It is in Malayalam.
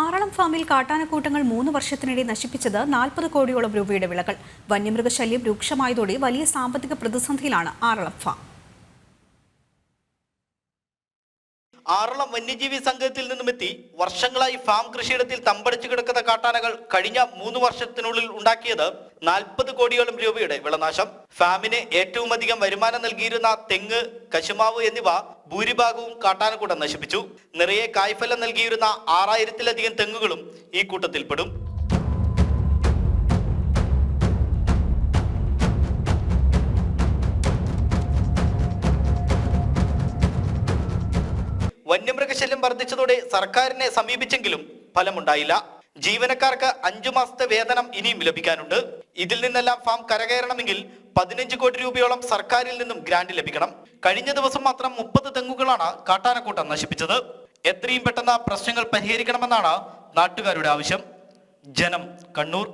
ആറളം ഫാമിൽ കാട്ടാനക്കൂട്ടങ്ങൾ മൂന്ന് വർഷത്തിനിടെ നശിപ്പിച്ചത് നാൽപ്പത് കോടിയോളം രൂപയുടെ വിളകൾ. വന്യമൃഗശല്യം രൂക്ഷമായതോടെ വലിയ സാമ്പത്തിക പ്രതിസന്ധിയിലാണ് ആറളം ഫാം. ആറളം വന്യജീവി സംഘത്തിൽ നിന്നും എത്തി വർഷങ്ങളായി ഫാം കൃഷിയിടത്തിൽ തമ്പടിച്ചു കിടക്കുന്ന കാട്ടാനകൾ കഴിഞ്ഞ മൂന്ന് വർഷത്തിനുള്ളിൽ ഉണ്ടാക്കിയത് നാൽപ്പത് കോടിയോളം രൂപയുടെ വിളനാശം. ഫാമിന് ഏറ്റവും അധികം വരുമാനം നൽകിയിരുന്ന തെങ്ങ് കശുമാവ് എന്നിവ ഭൂരിഭാഗവും കാട്ടാനക്കൂട്ടം നശിപ്പിച്ചു. നിറയെ കായ്ഫലം നൽകിയിരുന്ന ആറായിരത്തിലധികം തെങ്ങുകളും ഈ കൂട്ടത്തിൽപ്പെടും. വന്യമൃഗശല്യം വർദ്ധിച്ചതോടെ സർക്കാരിനെ സമീപിച്ചെങ്കിലും ഫലമുണ്ടായില്ല. ജീവനക്കാർക്ക് അഞ്ചു മാസത്തെ വേതനം ഇനിയും ലഭിക്കാനുണ്ട്. ഇതിൽ നിന്നെല്ലാം ഫാം കരകയറണമെങ്കിൽ പതിനഞ്ച് കോടി രൂപയോളം സർക്കാരിൽ നിന്നും ഗ്രാന്റ് ലഭിക്കണം. കഴിഞ്ഞ ദിവസം മാത്രം മുപ്പത് തെങ്ങുകളാണ് കാട്ടാനക്കൂട്ടം നശിപ്പിച്ചത്. എത്രയും പെട്ടെന്ന് പ്രശ്നങ്ങൾ പരിഹരിക്കണമെന്നാണ് നാട്ടുകാരുടെ ആവശ്യം. ജനം കണ്ണൂർ.